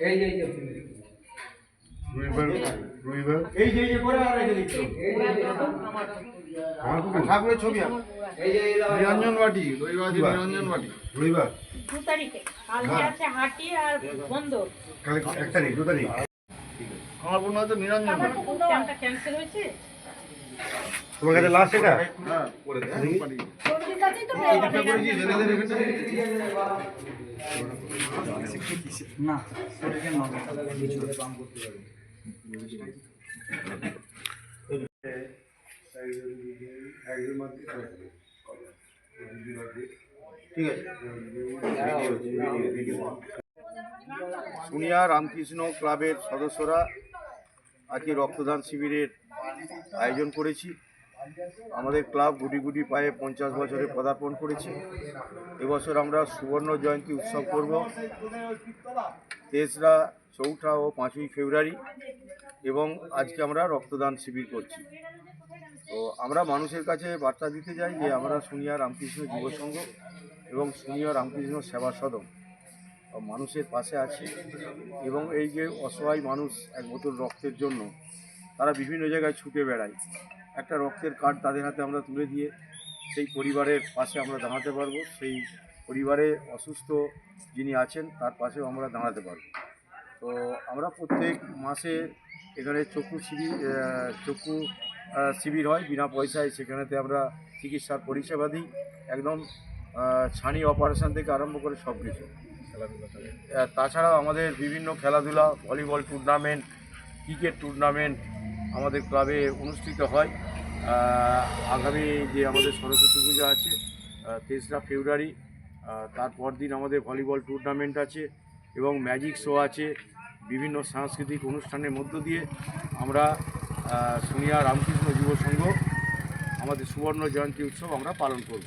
এই যে এই যে এই যে ঠাকুরের ছবি। নিরঞ্জন বাটি রবিবার নিরঞ্জন বাটি রবিবার দু তারিখে কালকে আছে হাটি আর বন্ধ। কালে এক তারিখ দু তারিখ আমার বোন হচ্ছে নিরঞ্জন বাটি ক্যান্সেল হয়েছে তোমার কাছে লাস্ট এটা। ঠিক রামকৃষ্ণ ক্লাবের সদস্যরা আজকে রক্তদান শিবিরের আয়োজন করেছি। আমাদের ক্লাব গুটি গুটি পায়ে পঞ্চাশ বছরে পদার্পণ করেছে। এবছর আমরা সুবর্ণ জয়ন্তী উৎসব করব। তেসরা, চৌঠা ও পাঁচই ফেব্রুয়ারি এবং আজকে আমরা রক্তদান শিবির করছি। তো আমরা মানুষের কাছে বার্তা দিতে চাই যে আমরা সোনিয়া রামকৃষ্ণ যুব সংঘ এবং সোনিয়া রামকৃষ্ণ সেবা সদন মানুষের পাশে আছি এবং এই যে অসহায় মানুষ এক বোতল রক্তের জন্য, তারা বিভিন্ন জায়গায় ছুটে বেড়ায়। একটা রক্তের কার্ড তাদের হাতে আমরা তুলে দিয়ে সেই পরিবারের পাশে আমরা দাঁড়াতে পারব, সেই পরিবারে অসুস্থ যিনি আছেন, তার পাশেও আমরা দাঁড়াতে পারব। তো আমরা প্রত্যেক মাসে এখানে চক্ষু শিবির চক্ষু শিবির হয়, বিনা পয়সায় সেখানেতে আমরা চিকিৎসার পরিষেবা দিই। একদম ছানি অপারেশন থেকে আরম্ভ করে সব কিছু তাছাড়াও আমাদের বিভিন্ন খেলাধুলা, ভলিবল টুর্নামেন্ট ক্রিকেট টুর্নামেন্ট আমাদের ক্লাবে অনুষ্ঠিত হয়। আগামী যে আমাদের সরস্বতী পূজা আছে তেসরা ফেব্রুয়ারি তারপর দিন আমাদের ভলিবল টুর্নামেন্ট আছে এবং ম্যাজিক শো আছে বিভিন্ন সাংস্কৃতিক অনুষ্ঠানের মধ্য দিয়ে। আমরা সোনিয়া রামকৃষ্ণ যুব সংঘ, আমাদের সুবর্ণ জয়ন্তী উৎসব আমরা পালন করব।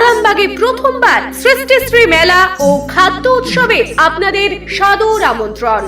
আরামবাগে প্রথমবার সৃষ্টিশ্রী মেলা ও খাদ্য উৎসবে আপনাদের সদর আমন্ত্রণ।